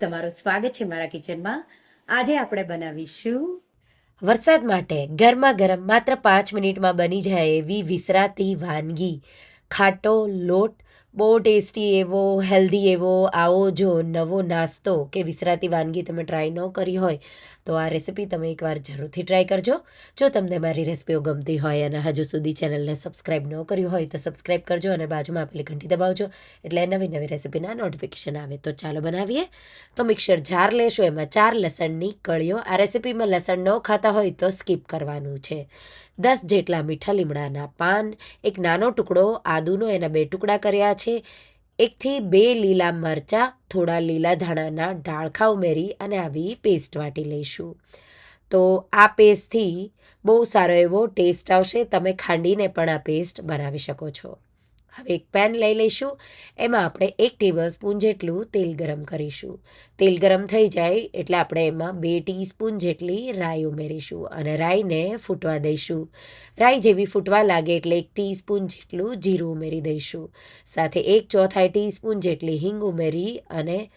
તમારું સ્વાગત છે મારા કિચનમાં. આજે આપણે બનાવીશું વરસાદ માટે ગરમા ગરમ માત્ર પાંચ મિનિટમાં બની જાય એવી વિસરાતી વાનગી. ખાટો, લોટ બહુ ટેસ્ટી એવો, હેલ્ધી એવો આવો જો નવો નાસ્તો કે વિસરાતી વાનગી તમે ટ્રાય ન કરી હોય, તો આ રેસિપી તમે એકવાર જરૂરથી ટ્રાય કરજો. જો તમને મારી રેસિપીઓ ગમતી હોય અને હજુ સુધી ચેનલને સબસ્ક્રાઈબ ન કર્યું હોય, તો સબસ્ક્રાઈબ કરજો અને બાજુમાં આપેલી ઘંટી દબાવજો, એટલે નવી નવી રેસિપીના નોટિફિકેશન આવે. તો ચાલો બનાવીએ. તો મિક્સર જાર લેશો, એમાં ચાર લસણની કળીઓ. આ રેસિપીમાં લસણ ન ખાતા હોય તો સ્કીપ કરવાનું છે. દસ જેટલા મીઠા લીમડાના પાન, એક નાનો ટુકડો આદુનો એના બે ટુકડા કર્યા છે, એકથી બે લીલા મરચાં, થોડા લીલા ધાણાના ડાળખા ઉમેરી અને આવી પેસ્ટ વાટી લઈશું. તો આ પેસ્ટથી બહુ સારો એવો ટેસ્ટ આવશે, તમે ખાંડીને પણ આ પેસ્ટ બનાવી શકો છો. હવે એક પેન લઈ લઈશું. એમાં આપણે એક ટેબલ સ્પૂન જેટલું તેલ ગરમ કરીશું. તેલ ગરમ થઈ જાય એટલે આપણે એમાં બે ટીસ્પૂન જેટલી રાઈ ઉમેરીશું અને રાઈને ફૂટવા દઈશું. રાઈ જેવી ફૂટવા લાગે એટલે એક ટીસ્પૂન જેટલું જીરું ઉમેરી દઈશું. સાથે એક ચોથાઈ ટીસ્પૂન જેટલી હિંગ ઉમેરી અને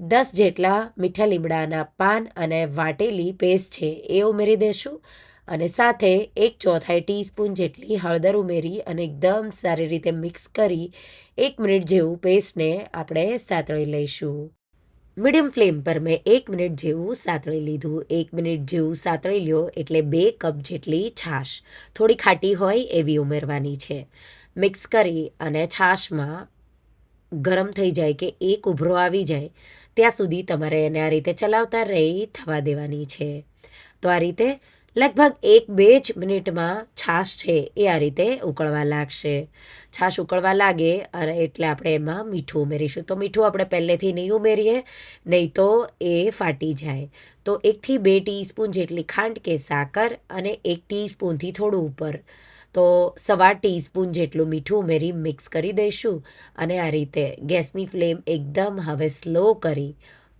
દસ જેટલા મીઠા લીમડાના પાન અને વાટેલી પેસ્ટ છે એ ઉમેરી દઈશું અને સાથે એક ચોથાઈ ટીસ્પૂન જેટલી હળદર ઉમેરી અને એકદમ સારી રીતે મિક્સ કરી એક મિનિટ જેવું પેસ્ટને આપણે સાતળી લઈશું. મીડિયમ ફ્લેમ પર મેં એક મિનિટ જેવું સાતળી લીધું. એક મિનિટ જેવું સાતળી લ્યો એટલે બે કપ જેટલી છાશ. થોડી ખાટી હોય એવી ઉમેરવાની છે. મિક્સ કરી અને છાશમાં ગરમ થઈ જાય કે એક ઉભરો આવી જાય, ત્યાં સુધી તમારે એને આ રીતે ચલાવતા રહી થવા દેવાની છે. તો આ રીતે લગભગ એક બે જ મિનિટમાં છાશ છે એ આ રીતે ઉકળવા લાગશે. છાશ ઉકળવા લાગે અને એટલે આપણે એમાં મીઠું ઉમેરીશું. તો મીઠું આપણે પહેલેથી નહીં ઉમેરીએ, નહીં તો એ ફાટી જાય. તો એકથી બે ટીસ્પૂન જેટલી ખાંડ કે સાકર અને એક ટીસ્પૂનથી થોડું ઉપર. તો સવા ટીસ્પૂન જેટલું મીઠું ઉમેરી મિક્સ કરી દઈશું અને આ રીતે ગેસની ફ્લેમ એકદમ હવે સ્લો કરી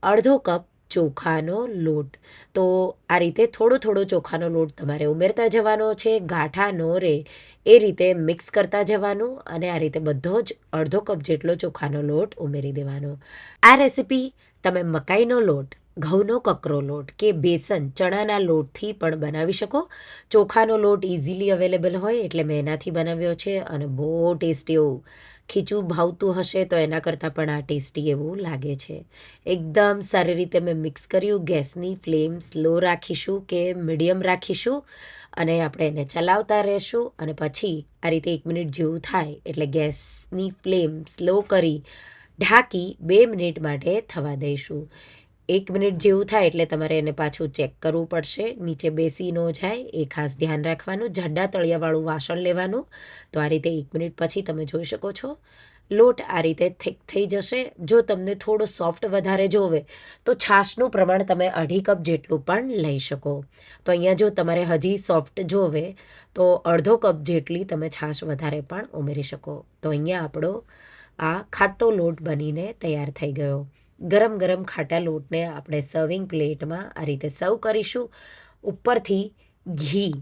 અડધો કપ ચોખાનો લોટ. તો આ રીતે થોડો થોડો ચોખાનો લોટ તમારે ઉમેરતા જવાનો છે, ગાંઠા ન રહે એ રીતે મિક્સ કરતા જવાનું અને આ રીતે બધો જ અડધો કપ જેટલો ચોખાનો લોટ ઉમેરી દેવાનો. આ રેસિપી તમે મકાઈનો લોટ ઘઉંનો કકરો લોટ કે બેસન ચણાના લોટથી પણ બનાવી શકો. ચોખાનો લોટ ઇઝીલી અવેલેબલ હોય એટલે મેં એનાથી બનાવ્યો છે અને બહુ ટેસ્ટી એવું. ખીચું ભાવતું હશે તો એના કરતાં પણ આ ટેસ્ટી એવું લાગે છે. એકદમ સારી રીતે મેં મિક્સ કર્યું. ગેસની ફ્લેમ સ્લો રાખીશું કે મીડિયમ રાખીશું અને આપણે એને ચલાવતા રહેશું અને પછી આ રીતે એક મિનિટ જેવું થાય એટલે ગેસની ફ્લેમ સ્લો કરી ઢાંકી બે મિનિટ માટે થવા દઈશું. એક મિનિટ જેવું થાય એટલે તમારે એને પાછું ચેક કરવું પડશે. નીચે બેસી ન જાય, એ ખાસ ધ્યાન રાખવાનું. જાડા તળિયાવાળું વાસણ લેવાનું. તો આ રીતે એક મિનિટ પછી તમે જોઈ શકો છો. લોટ આ રીતે થીક થઈ જશે. જો તમને થોડો સોફ્ટ વધારે જોવે, તો છાશનું પ્રમાણ તમે અઢી કપ જેટલું પણ લઈ શકો. તો અહીંયા જો તમારે હજી સોફ્ટ જોવે, તો અડધો કપ જેટલી તમે છાશ વધારે પણ ઉમેરી શકો. તો અહીંયા આપણો આ ખાટો લોટ બનીને તૈયાર થઈ ગયો. ગરમ ગરમ ખાટા લોટને આપણે સર્વિંગ પ્લેટમાં આ રીતે સર્વ કરીશું. ઉપરથી ઘી.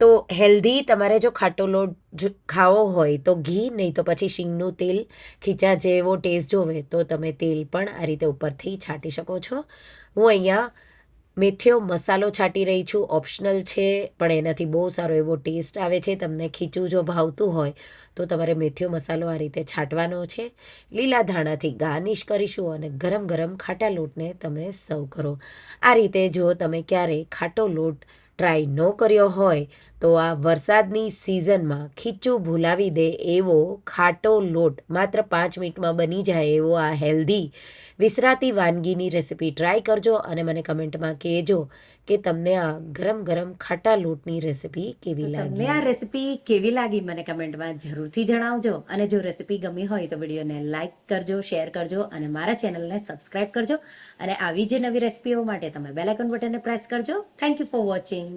તો હેલ્ધી તમારે જો ખાટો લોટ ખાવો હોય તો ઘી, નહીં તો પછી શીંગનું તેલ ખીચા જેવો ટેસ્ટ જોવે તો તમે તેલ પણ આ રીતે ઉપરથી છાંટી શકો છો. હું અહીંયા મેથીઓ મસાલો છાંટી રહી છું ઓપ્શનલ છે, પણ એનાથી બહુ સારો એવો ટેસ્ટ આવે છે. તમને ખીચું જો ભાવતું હોય, તો તમારે મેથીઓ મસાલો આ રીતે છાંટવાનો છે. લીલા ધાણાથી ગાર્નિશ કરીશું અને ગરમ ગરમ ખાટા લોટને તમે સર્વ કરો. આ રીતે જો તમે ક્યારેય ખાટો લોટ ટ્રાય ન કર્યો હોય તો આ વરસાદની સિઝનમાં ખીચું ભૂલાવી દે એવો ખાટો લોટ માત્ર પાંચ મિનિટમાં બની જાય એવો આ હેલ્ધી વિસરાતી વાનગીની રેસિપી ટ્રાય કરજો અને મને કમેન્ટમાં કહેજો કે તમને આ ગરમ ગરમ ખાટા લોટની રેસિપી કેવી તમને લાગી? આ રેસિપી કેવી લાગી મને કમેન્ટમાં જરૂરથી જણાવજો અને જો રેસિપી ગમી હોય તો વિડીયોને લાઇક કરજો શેર કરજો અને મારા ચેનલને સબસ્ક્રાઇબ કરજો અને આવી જે નવી રેસિપીઓ માટે તમે બેલાઇકન બટનને પ્રેસ કરજો. Thank you for watching